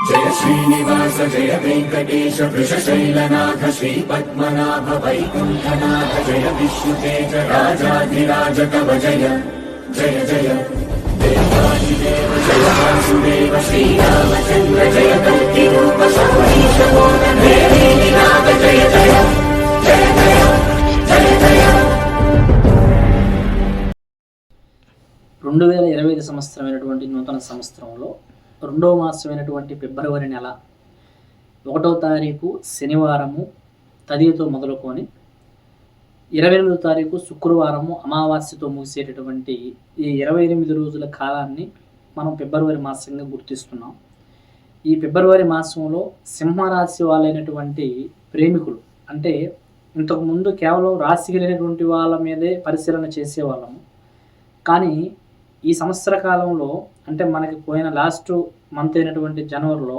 జయ శ్రీనివాస జయ వెంకటేశ వృషశైలనాథ శ్రీ పద్మనాభ వైకుంఠనాథ జయ విష్ణుతేజ రాజాధిరాజ కవ జయ జయ జయ. దేవాదిదేవ జయ వాసుదేవ శ్రీరామచంద్ర జయ కల్కి రూప సౌరీశ నాథ జయ జయ జయ జయ జయ జయ రెండు వేల ఇరవై ఐదు సంవత్సరమైనటువంటి నూతన సంవత్సరంలో రెండవ మాసమైనటువంటి ఫిబ్రవరి నెల ఒకటో తారీఖు శనివారము తదియతో మొదలుకొని ఇరవై ఎనిమిదో తారీఖు శుక్రవారము అమావాస్యతో ముగిసేటటువంటి ఈ ఇరవై ఎనిమిది రోజుల కాలాన్ని మనం ఫిబ్రవరి మాసంగా గుర్తిస్తున్నాం. ఈ ఫిబ్రవరి మాసంలో సింహరాశి వాళ్ళైనటువంటి ప్రేమికులు అంటే ఇంతకుముందు కేవలం రాశికి లేనటువంటి వాళ్ళ మీదే పరిశీలన చేసేవాళ్ళము. కానీ ఈ సంవత్సర కాలంలో అంటే మనకి పోయిన లాస్ట్ మంత్ అయినటువంటి జనవరిలో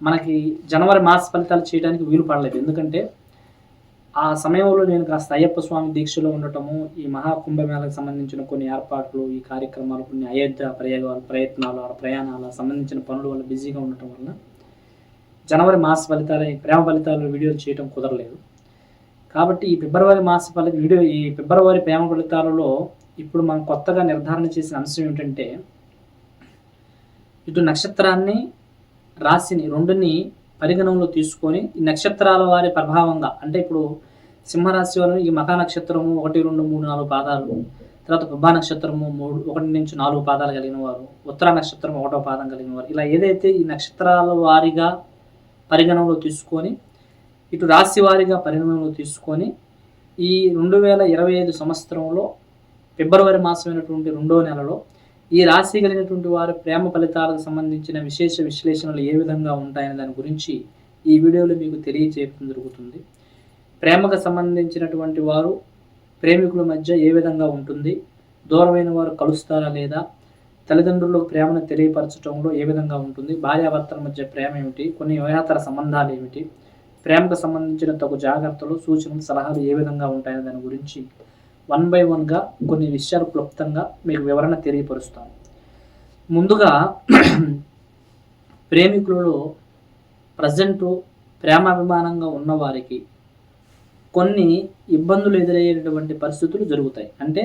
మనకి జనవరి మాస ఫలితాలు చేయడానికి వీలు పడలేదు. ఎందుకంటే ఆ సమయంలో నేను కాస్త అయ్యప్ప స్వామి దీక్షలో ఉండటము ఈ మహాకుంభమేళకు సంబంధించిన కొన్ని ఏర్పాట్లు ఈ కార్యక్రమాలు కొన్ని అయోధ్య ప్రయోగాలు ప్రయత్నాలు ఆ ప్రయాణాలు సంబంధించిన పనుల వల్ల బిజీగా ఉండటం వల్ల జనవరి మాస ఫలితాలు ప్రేమ ఫలితాలు వీడియోలు చేయడం కుదరలేదు. కాబట్టి ఈ ఫిబ్రవరి మాస ఫలిత వీడియో ఈ ఫిబ్రవరి ప్రేమ ఫలితాలలో ఇప్పుడు మనం కొత్తగా నిర్ధారణ చేసిన అంశం ఏమిటంటే ఇటు నక్షత్రాన్ని రాశిని రెండుని పరిగణనలో తీసుకొని ఈ నక్షత్రాల వారి ప్రభావంగా అంటే ఇప్పుడు సింహరాశి వారు ఈ మకా నక్షత్రము ఒకటి రెండు మూడు నాలుగు పాదాలు తర్వాత పుబ్బా నక్షత్రము మూడు ఒకటి నుంచి నాలుగు పాదాలు కలిగిన వారు ఉత్తర నక్షత్రం ఒకటో పాదం కలిగిన వారు. ఇలా ఏదైతే ఈ నక్షత్రాల వారిగా పరిగణనలో తీసుకొని ఇటు రాశి వారిగా పరిగణనలో తీసుకొని ఈ రెండు వేల ఇరవై ఐదు సంవత్సరంలో ఫిబ్రవరి మాసమైనటువంటి రెండో నెలలో ఈ రాశి కలిగినటువంటి వారు ప్రేమ ఫలితాలకు సంబంధించిన విశేష విశ్లేషణలు ఏ విధంగా ఉంటాయనే దాని గురించి ఈ వీడియోలో మీకు తెలియజేయడం జరుగుతుంది. ప్రేమకు సంబంధించినటువంటి వారు ప్రేమికుల మధ్య ఏ విధంగా ఉంటుంది? దూరమైన వారు కలుస్తారా లేదా? తల్లిదండ్రులకు ప్రేమను తెలియపరచడంలో ఏ విధంగా ఉంటుంది? భార్యాభర్తల మధ్య ప్రేమ ఏమిటి? కొన్ని వివాహేతర సంబంధాలు ఏమిటి? ప్రేమకు సంబంధించిన తగు జాగ్రత్తలు సూచనలు సలహాలు ఏ విధంగా ఉంటాయనే దాని గురించి వన్ బై వన్గా కొన్ని విషయాలు క్లుప్తంగా మీకు వివరణ తెలియపరుస్తాను. ముందుగా ప్రేమికులలో ప్రజెంటు ప్రేమాభిమానంగా ఉన్నవారికి కొన్ని ఇబ్బందులు ఎదురయ్యేటటువంటి పరిస్థితులు జరుగుతాయి. అంటే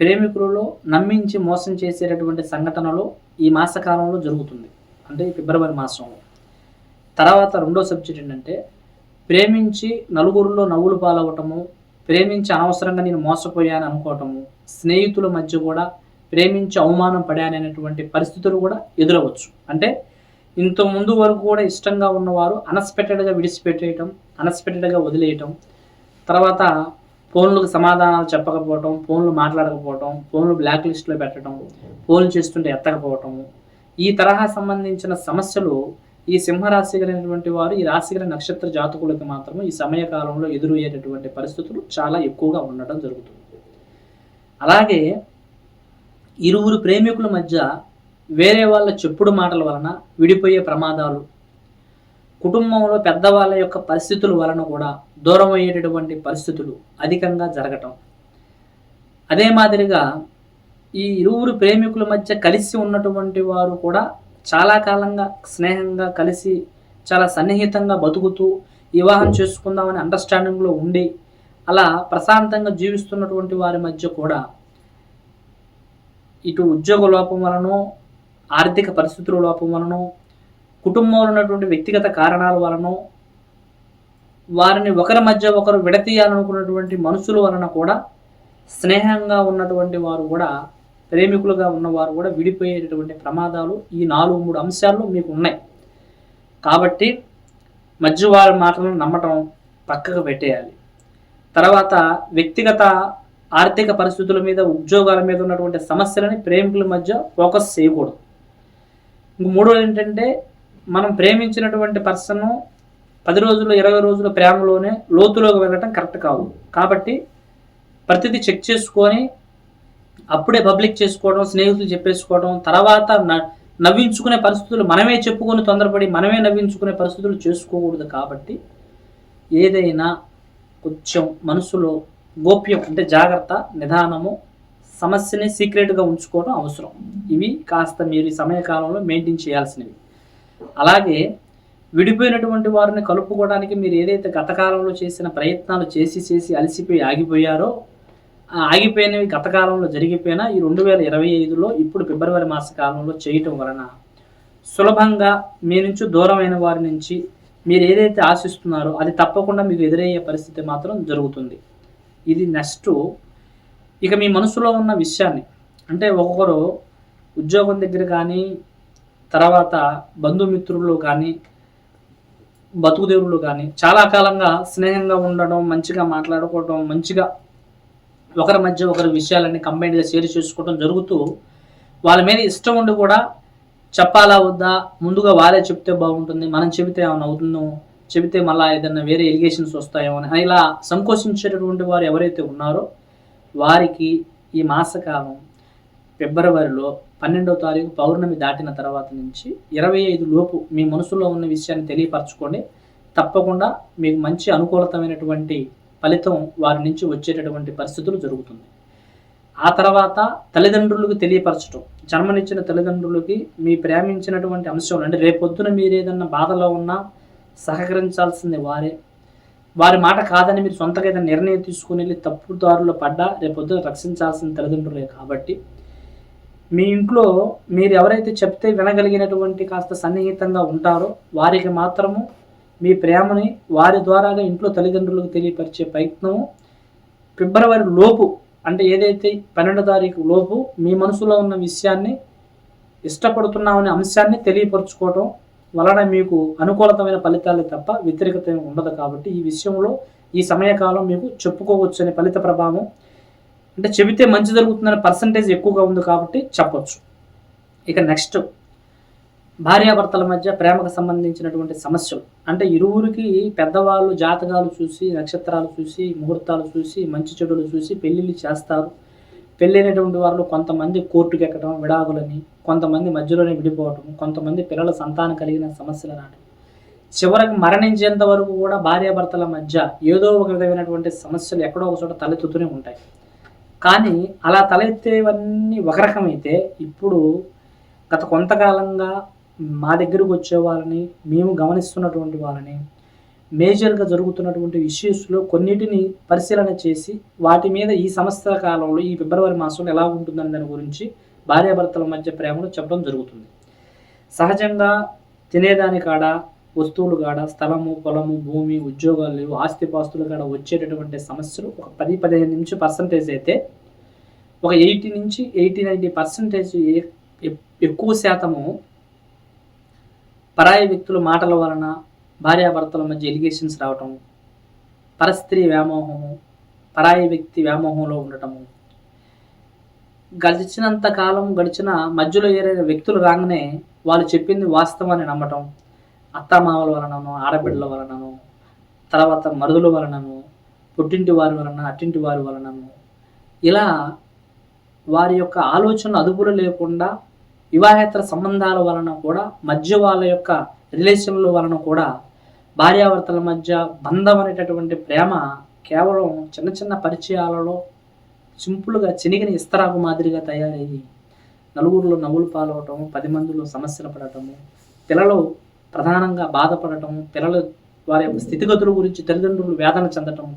ప్రేమికులలో నమ్మించి మోసం చేసేటటువంటి సంఘటనలు ఈ మాసకాలంలో జరుగుతుంది. అంటే ఫిబ్రవరి మాసంలో. తర్వాత రెండో సబ్జెక్ట్ ఏంటంటే ప్రేమించి నలుగురిలో నవ్వులు పాలవటము ప్రేమించి అనవసరంగా నేను మోసపోయాను అనుకోవటము స్నేహితుల మధ్య కూడా ప్రేమించి అవమానం పడాననేటువంటి పరిస్థితులు కూడా ఎదురవచ్చు. అంటే ఇంత ముందు వరకు కూడా ఇష్టంగా ఉన్నవారు అన్ఎక్స్పెక్టెడ్గా విడిచిపెట్టేయటం అన్ఎక్స్పెక్టెడ్గా వదిలేయటం తర్వాత ఫోన్లకు సమాధానాలు చెప్పకపోవటం ఫోన్లు మాట్లాడకపోవటం ఫోన్లు బ్లాక్ లిస్ట్లో పెట్టడం ఫోన్లు చేస్తుంటే ఎత్తకపోవటము ఈ తరహా సంబంధించిన సమస్యలు ఈ సింహరాశి కలిగినటువంటి వారు ఈ రాశి కలిగిన నక్షత్ర జాతకులకు మాత్రమే ఈ సమయకాలంలో ఎదురయ్యేటటువంటి పరిస్థితులు చాలా ఎక్కువగా ఉండటం జరుగుతుంది. అలాగే ఇరువురు ప్రేమికుల మధ్య వేరే వాళ్ళ చెప్పుడు మాటల వలన విడిపోయే ప్రమాదాలు కుటుంబంలో పెద్దవాళ్ళ యొక్క పరిస్థితుల వలన కూడా దూరం అయ్యేటటువంటి పరిస్థితులు అధికంగా జరగటం. అదే మాదిరిగా ఈ ఇరువురు ప్రేమికుల మధ్య కలిసి ఉన్నటువంటి వారు కూడా చాలా కాలంగా స్నేహంగా కలిసి చాలా సన్నిహితంగా బతుకుతూ వివాహం చేసుకుందామని అండర్స్టాండింగ్లో ఉండి అలా ప్రశాంతంగా జీవిస్తున్నటువంటి వారి మధ్య కూడా ఇటు ఉద్యోగ లోపం వలనో ఆర్థిక పరిస్థితుల లోపం వలనో కుటుంబంలో ఉన్నటువంటి వ్యక్తిగత కారణాల వలనో వారిని ఒకరి మధ్య ఒకరు విడతీయాలనుకున్నటువంటి మనుషుల వలన కూడా స్నేహంగా ఉన్నటువంటి వారు కూడా ప్రేమికులుగా ఉన్నవారు కూడా విడిపోయేటటువంటి ప్రమాదాలు ఈ నాలుగు మూడు అంశాలు మీకు ఉన్నాయి. కాబట్టి మధ్య వారి మాటలను నమ్మటం పక్కకు పెట్టేయాలి. తర్వాత వ్యక్తిగత ఆర్థిక పరిస్థితుల మీద ఉద్యోగాల మీద ఉన్నటువంటి సమస్యలని ప్రేమికుల మధ్య ఫోకస్ చేయకూడదు. ఇంక మూడోది ఏంటంటే మనం ప్రేమించినటువంటి పర్సన్ పది రోజులు ఇరవై రోజుల ప్రేమలోనే లోతులోకి వెళ్ళటం కరెక్ట్ కాదు. కాబట్టి ప్రతిదీ చెక్ చేసుకొని అప్పుడే పబ్లిక్ చేసుకోవడం స్నేహితులు చెప్పేసుకోవడం తర్వాత న- నవ్వించుకునే పరిస్థితులు మనమే చెప్పుకొని తొందరపడి మనమే నవ్వించుకునే పరిస్థితులు చేసుకోకూడదు కాబట్టి ఏదైనా కొంచెం మనసులో గోప్యం అంటే జాగ్రత్త నిదానము సమస్యని సీక్రెట్గా ఉంచుకోవడం అవసరం. ఇవి కాస్త మీరు ఈ సమయకాలంలో మెయింటైన్ చేయాల్సినవి. అలాగే విడిపోయినటువంటి వారిని కలుపుకోవడానికి మీరు ఏదైతే గతకాలంలో చేసిన ప్రయత్నాలు చేసి చేసి అలసిపోయి ఆగిపోయారో ఆగిపోయినవి గత కాలంలో జరిగిపోయినా ఈ రెండు వేల ఇరవై ఐదులో ఇప్పుడు ఫిబ్రవరి మాస కాలంలో చేయటం వలన సులభంగా మీ నుంచి దూరమైన వారి నుంచి మీరు ఏదైతే ఆశిస్తున్నారో అది తప్పకుండా మీకు ఎదురయ్యే పరిస్థితి మాత్రం జరుగుతుంది. ఇది నెక్స్ట్. ఇక మీ మనసులో ఉన్న విషయాన్ని అంటే ఒక్కొక్కరు ఉద్యోగం దగ్గర కానీ తర్వాత బంధుమిత్రులు కానీ బతుకుదేవుళ్ళు కానీ చాలా కాలంగా స్నేహంగా ఉండడం మంచిగా మాట్లాడుకోవడం మంచిగా ఒకరి మధ్య ఒకరి విషయాలన్నీ కంబైన్డ్గా షేర్ చేసుకోవడం జరుగుతూ వాళ్ళ మీద ఇష్టం ఉండి కూడా చెప్పాలా వద్దా ముందుగా వాళ్ళే చెప్తే బాగుంటుంది మనం చెబితే ఏమైనా అవుతుందో చెబితే మళ్ళీ ఏదైనా వేరే ఎలిగేషన్స్ వస్తాయేమో అని. ఇలా సంకోచించేటటువంటి వారు ఎవరైతే ఉన్నారో వారికి ఈ మాసకాలం ఫిబ్రవరిలో పన్నెండవ తారీఖు పౌర్ణమి దాటిన తర్వాత నుంచి ఇరవై ఐదు లోపు మీ మనసులో ఉన్న విషయాన్ని తెలియపరచుకోండి. తప్పకుండా మీకు మంచి అనుకూలతమైనటువంటి ఫలితం వారి నుంచి వచ్చేటటువంటి పరిస్థితులు జరుగుతుంది. ఆ తర్వాత తల్లిదండ్రులకు తెలియపరచడం జన్మనిచ్చిన తల్లిదండ్రులకి మీ ప్రేమించినటువంటి అంశాలు అంటే రేపొద్దున మీరు ఏదన్నా బాధలో ఉన్నా సహకరించాల్సింది వారే. వారి మాట కాదని మీరు సొంతగా ఏదైనా నిర్ణయం తీసుకుని వెళ్ళి తప్పు దారిలో పడ్డా రేపొద్దున రక్షించాల్సిన తల్లిదండ్రులే కాబట్టి మీ ఇంట్లో మీరు ఎవరైతే చెప్తే వినగలిగినటువంటి కాస్త సన్నిహితంగా ఉంటారో వారికి మాత్రము మీ ప్రేమని వారి ద్వారాగా ఇంట్లో తల్లిదండ్రులకు తెలియపరిచే ప్రయత్నము ఫిబ్రవరి లోపు అంటే ఏదైతే పన్నెండో తారీఖు లోపు మీ మనసులో ఉన్న విషయాన్ని ఇష్టపడుతున్నామనే అంశాన్ని తెలియపరచుకోవడం వలన మీకు అనుకూలతమైన ఫలితాలే తప్ప వ్యతిరేకత ఉండదు కాబట్టి ఈ విషయంలో ఈ సమయకాలం మీకు చెప్పుకోవచ్చు అనే ఫలిత ప్రభావం. అంటే చెబితే మంచి జరుగుతుందనే పర్సంటేజ్ ఎక్కువగా ఉంది కాబట్టి చెప్పొచ్చు. ఇక నెక్స్ట్ భార్యాభర్తల మధ్య ప్రేమకు సంబంధించినటువంటి సమస్యలు. అంటే ఇరువురికి పెద్దవాళ్ళు జాతకాలు చూసి నక్షత్రాలు చూసి ముహూర్తాలు చూసి మంచి చెడులు చూసి పెళ్ళిళ్ళు చేస్తారు. పెళ్ళైనటువంటి వాళ్ళు కొంతమంది కోర్టుకు ఎక్కడం విడాకులని కొంతమంది మధ్యలోనే విడిపోవటం కొంతమంది పిల్లల సంతానం కలిగిన సమస్యలు రావడం చివరికి మరణించేంత వరకు కూడా భార్యాభర్తల మధ్య ఏదో ఒక విధమైనటువంటి సమస్యలు ఎక్కడో ఒక చోట తలెత్తుతూనే ఉంటాయి. కానీ అలా తలెత్తేవన్నీ ఒక రకమైతే ఇప్పుడు గత కొంతకాలంగా మా దగ్గరకు వచ్చే వాళ్ళని మేము గమనిస్తున్నటువంటి వాళ్ళని మేజర్గా జరుగుతున్నటువంటి ఇష్యూస్లో కొన్నిటిని పరిశీలన చేసి వాటి మీద ఈ సంవత్సర కాలంలో ఈ ఫిబ్రవరి మాసంలో ఎలా ఉంటుందని దాని గురించి భార్యాభర్తల మధ్య ప్రేమను చెప్పడం జరుగుతుంది. సహజంగా తినేదాని కాడ వస్తువులు కాడ స్థలము పొలము భూమి ఉద్యోగాలు లేవు. ఆస్తిపాస్తులు కాడ వచ్చేటటువంటి సమస్యలు ఒక పది పదిహేను నుంచి పర్సంటేజ్ అయితే ఒక ఎయిటీ నుంచి ఎయిటీ నైంటీ పర్సంటేజ్ ఎక్కువ శాతము పరాయి వ్యక్తుల మాటల వలన భార్యాభర్తల మధ్య ఎలిగేషన్స్ రావటం పరస్త్రీ వ్యామోహము పరాయి వ్యక్తి వ్యామోహంలో ఉండటము. గడిచినంత కాలం గడిచిన మధ్యలో ఏరైన వ్యక్తులు రాగానే వాళ్ళు చెప్పింది వాస్తవాన్ని నమ్మటం అత్తమామల వలనను ఆడబిడ్డల వలనను తర్వాత మరుదుల వలనను పుట్టింటి వారి వలన అట్టింటి వారి వలనను ఇలా వారి యొక్క ఆలోచన అదుపులో లేకుండా వివాహేతర సంబంధాల వలన కూడా మధ్య వాళ్ళ యొక్క రిలేషన్ల వలన కూడా భార్యాభర్తల మధ్య బంధం అనేటటువంటి ప్రేమ కేవలం చిన్న చిన్న పరిచయాలలో సింపుల్గా చినిగిన ఇస్తరాకు మాదిరిగా తయారయ్యి నలుగురిలో నవ్వులు పాలవటం పది మందిలో సమస్యలు పడటము పిల్లలు ప్రధానంగా బాధపడటం పిల్లలు వారి యొక్క స్థితిగతుల గురించి తల్లిదండ్రులు వేదన చెందటం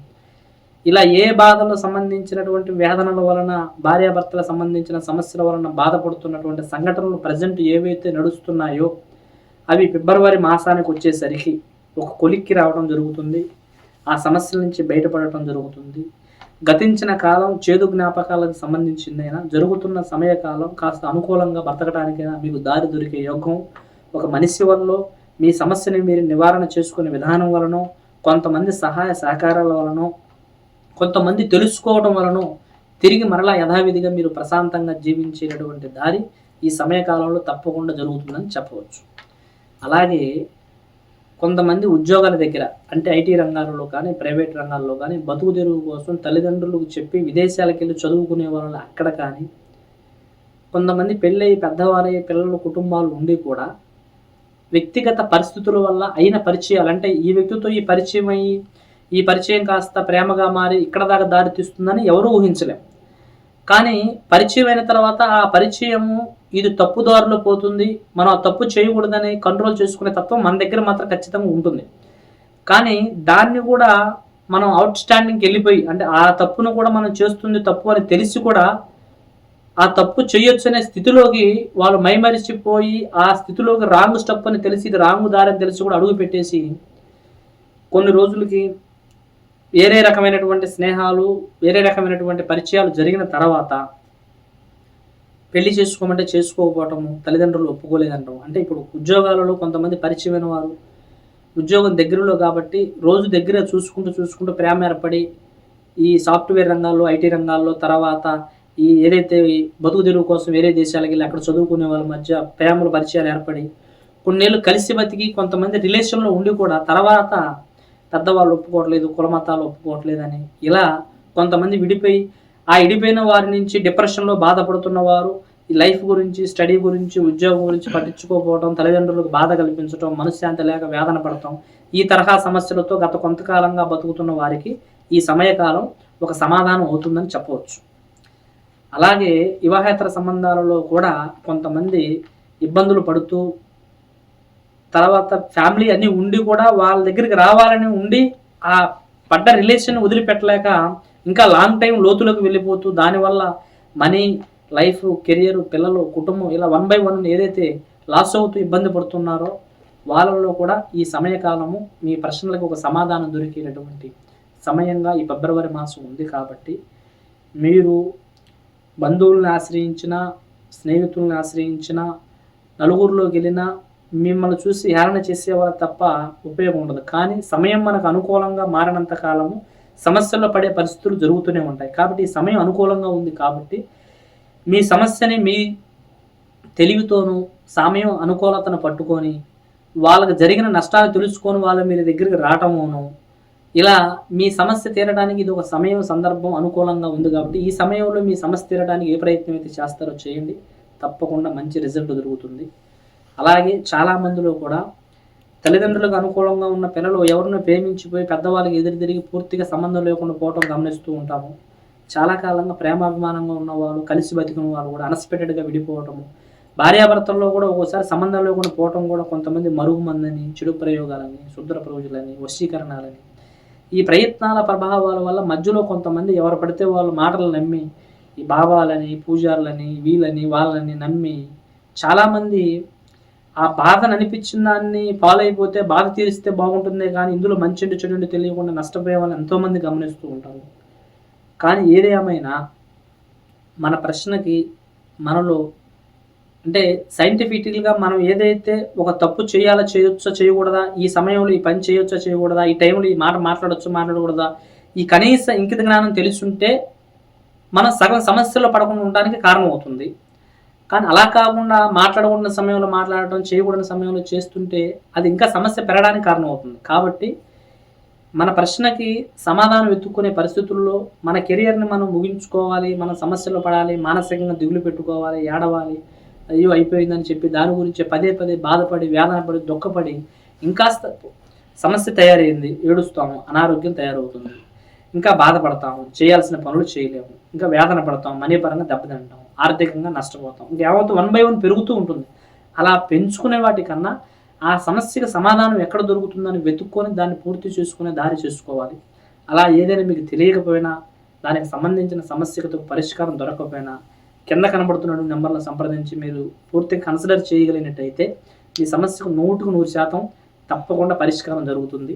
ఇలా ఏ బాధలు సంబంధించినటువంటి వేదనల వలన భార్యాభర్తల సంబంధించిన సమస్యల వలన బాధపడుతున్నటువంటి సంఘటనలు ప్రజెంట్ ఏవైతే నడుస్తున్నాయో అవి ఫిబ్రవరి మాసానికి వచ్చేసరికి ఒక కొలిక్కి రావడం జరుగుతుంది. ఆ సమస్యల నుంచి బయటపడటం జరుగుతుంది. గతించిన కాలం చేదు జ్ఞాపకాలకు సంబంధించిందైనా జరుగుతున్న సమయకాలం కాస్త అనుకూలంగా బ్రతకడానికైనా మీకు దారి దొరికే యోగం. ఒక మనిషి వల్ల మీ సమస్యని మీరు నివారణ చేసుకునే విధానం వలన కొంతమంది సహాయ సహకారాల వలన కొంతమంది తెలుసుకోవడం వలన తిరిగి మరలా యథావిధిగా మీరు ప్రశాంతంగా జీవించేటటువంటి దారి ఈ సమయకాలంలో తప్పకుండా జరుగుతుందని చెప్పవచ్చు. అలాగే కొంతమంది ఉద్యోగాల దగ్గర అంటే ఐటీ రంగాల్లో కానీ ప్రైవేట్ రంగాల్లో కానీ బతుకు తెరువు కోసం తల్లిదండ్రులకు చెప్పి విదేశాలకు వెళ్ళి చదువుకునే వాళ్ళు అక్కడ కానీ కొంతమంది పెళ్ళయి పెద్దవారయ్యే పిల్లల కుటుంబాలు ఉండి కూడా వ్యక్తిగత పరిస్థితుల వల్ల అయిన పరిచయాలు అంటే ఈ వ్యక్తితో ఈ పరిచయం అయ్యి ఈ పరిచయం కాస్త ప్రేమగా మారి ఇక్కడ దాకా దారి తీస్తుందని ఎవరూ ఊహించలేం. కానీ పరిచయం అయిన తర్వాత ఆ పరిచయము ఇది తప్పు దారిలో పోతుంది. మనం ఆ తప్పు చేయకూడదని కంట్రోల్ చేసుకునే తత్వం మన దగ్గర మాత్రం ఖచ్చితంగా ఉంటుంది. కానీ దాన్ని కూడా మనం అవుట్ స్టాండింగ్కి వెళ్ళిపోయి అంటే ఆ తప్పును కూడా మనం చేస్తుంది తప్పు అని తెలిసి కూడా ఆ తప్పు చేయొచ్చు అనే స్థితిలోకి వాళ్ళు మైమరిచిపోయి ఆ స్థితిలోకి రాంగ్ స్టెప్ అని తెలిసి ఇది రాంగ్ దారి అని తెలిసి కూడా అడుగు పెట్టేసి కొన్ని రోజులకి వేరే రకమైనటువంటి స్నేహాలు వేరే రకమైనటువంటి పరిచయాలు జరిగిన తర్వాత పెళ్ళి చేసుకోమంటే చేసుకోకపోవటము తల్లిదండ్రులు ఒప్పుకోలేదంటాం. అంటే ఇప్పుడు ఉద్యోగాలలో కొంతమంది పరిచయమైన వారు ఉద్యోగం దగ్గరలో కాబట్టి రోజు దగ్గర చూసుకుంటూ చూసుకుంటూ ప్రేమ ఏర్పడి ఈ సాఫ్ట్వేర్ రంగాల్లో ఐటీ రంగాల్లో తర్వాత ఈ ఏదైతే బతుకు తెరువు కోసం వేరే దేశాలకి వెళ్ళి అక్కడ చదువుకునే వాళ్ళ మధ్య ప్రేమల పరిచయాలు ఏర్పడి కొన్నేళ్ళు కలిసి బతికి కొంతమంది రిలేషన్లో ఉండి కూడా తర్వాత పెద్దవాళ్ళు ఒప్పుకోవట్లేదు కులమతాలు ఒప్పుకోవట్లేదని. ఇలా కొంతమంది విడిపోయి ఆ విడిపోయిన వారి నుంచి డిప్రెషన్లో బాధపడుతున్న వారు ఈ లైఫ్ గురించి స్టడీ గురించి ఉద్యోగం గురించి పట్టించుకోకపోవడం తల్లిదండ్రులకు బాధ కల్పించడం మనశ్శాంతి లేక వేదన పడటం ఈ తరహా సమస్యలతో గత కొంతకాలంగా బతుకుతున్న వారికి ఈ సమయకాలం ఒక సమాధానం అవుతుందని చెప్పవచ్చు. అలాగే వివాహేతర సంబంధాలలో కూడా కొంతమంది ఇబ్బందులు పడుతూ తర్వాత ఫ్యామిలీ అన్నీ ఉండి కూడా వాళ్ళ దగ్గరికి రావాలని ఉండి ఆ పడ్డ రిలేషన్ వదిలిపెట్టలేక ఇంకా లాంగ్ టైం లోతులకు వెళ్ళిపోతూ దానివల్ల మనీ లైఫ్ కెరియర్ పిల్లలు కుటుంబం ఇలా వన్ బై వన్ ఏదైతే లాస్ అవుతూ ఇబ్బంది పడుతున్నారో వాళ్ళలో కూడా ఈ సమయకాలము మీ ప్రశ్నలకు ఒక సమాధానం దొరికేటటువంటి సమయంగా ఈ ఫిబ్రవరి మాసం ఉంది కాబట్టి మీరు బంధువులను ఆశ్రయించిన స్నేహితుల్ని ఆశ్రయించిన నలుగురిలోకి వెళ్ళినా మిమ్మల్ని చూసి హేళన చేసేవారు తప్ప ఉపయోగం ఉండదు. కానీ సమయం మనకు అనుకూలంగా మారినంత కాలము సమస్యల్లో పడే పరిస్థితులు జరుగుతూనే ఉంటాయి. కాబట్టి సమయం అనుకూలంగా ఉంది కాబట్టి మీ సమస్యని మీ తెలివితోనూ సమయం అనుకూలతను పట్టుకొని వాళ్ళకి జరిగిన నష్టాలు తెలుసుకొని వాళ్ళ మీ దగ్గరికి రావటమును ఇలా మీ సమస్య తీరడానికి ఇది ఒక సమయం సందర్భం అనుకూలంగా ఉంది కాబట్టి ఈ సమయంలో మీ సమస్య తీరడానికి ఏ ప్రయత్నం అయితే చేస్తారో చేయండి. తప్పకుండా మంచి రిజల్ట్ దొరుకుతుంది. అలాగే చాలా మందిలో కూడా తల్లిదండ్రులకు అనుకూలంగా ఉన్న పిల్లలు ఎవరినో ప్రేమించిపోయి పెద్దవాళ్ళకి ఎదురు తిరిగి పూర్తిగా సంబంధం లేకుండా పోవటం గమనిస్తూ ఉంటాము. చాలా కాలంగా ప్రేమాభిమానంగా ఉన్నవాళ్ళు కలిసి బతికిన వాళ్ళు కూడా అన్ఎక్స్పెక్టెడ్గా విడిపోవటము. భార్యాభర్తల్లో కూడా ఒక్కోసారి సంబంధం లేకుండా పోవటం కూడా కొంతమంది మరుగుమందని చెడు ప్రయోగాలని శుద్ర ప్రయోజులని వశీకరణాలని. ఈ ప్రయత్నాల ప్రభావాల వల్ల మధ్యలో కొంతమంది ఎవరు పడితే వాళ్ళు మాటలు నమ్మి ఈ బాబాలని పూజారులని వీళ్ళని వాళ్ళని నమ్మి చాలామంది ఆ బాధను అనిపించిన దాన్ని ఫాలో అయిపోతే బాధ తీరిస్తే బాగుంటుందే కానీ ఇందులో మంచి చెడు తెలియకుండా నష్టపోయే వాళ్ళని ఎంతోమంది గమనిస్తూ ఉంటారు. కానీ ఏదేమైనా మన ప్రశ్నకి మనలో అంటే సైంటిఫికల్గా మనం ఏదైతే ఒక తప్పు చేయాలా చేయొచ్చా చేయకూడదా ఈ సమయంలో ఈ పని చేయొచ్చా చేయకూడదా ఈ టైంలో ఈ మాట మాట్లాడొచ్చో మాట్లాడకూడదా ఈ కనీస ఇంకిత జ్ఞానం తెలుసుంటే మనం సగం సమస్యలో పడకుండా ఉండడానికి కారణం అవుతుంది కానీ అలా కాకుండా మాట్లాడకూడని సమయంలో మాట్లాడటం చేయకూడని సమయంలో చేస్తుంటే అది ఇంకా సమస్య పెరగడానికి కారణం అవుతుంది కాబట్టి మన ప్రశ్నకి సమాధానం వెతుక్కునే పరిస్థితుల్లో మన కెరియర్ని మనం ముగించుకోవాలి మన సమస్యలు పడాలి మానసికంగా దిగులు పెట్టుకోవాలి ఏడవాలి అయ్యో అయిపోయిందని చెప్పి దాని గురించి పదే పదే బాధపడి వేదన పడి దుఃఖపడి ఇంకాస్త సమస్య తయారైంది ఏడుస్తాము అనారోగ్యం తయారవుతుంది. ఇంకా బాధపడతాము చేయాల్సిన పనులు చేయలేము ఇంకా వేదన పడతాం మనీ పరంగా దెబ్బతింటాం ఆర్థికంగా నష్టపోతాం. యావత్తు వన్ బై వన్ పెరుగుతూ ఉంటుంది. అలా పెంచుకునే వాటికన్నా ఆ సమస్యకి సమాధానం ఎక్కడ దొరుకుతుందని వెతుక్కొని దాన్ని పూర్తి చేసుకునే దారి చేసుకోవాలి. అలా ఏదైనా మీకు తెలియకపోయినా దానికి సంబంధించిన సమస్యకు పరిష్కారం దొరకకపోయినా కింద కనబడుతున్నటువంటి నెంబర్లను సంప్రదించి మీరు పూర్తిగా కన్సిడర్ చేయగలిగినట్టయితే ఈ సమస్యకు నూటుకు నూరు శాతం తప్పకుండా పరిష్కారం జరుగుతుంది.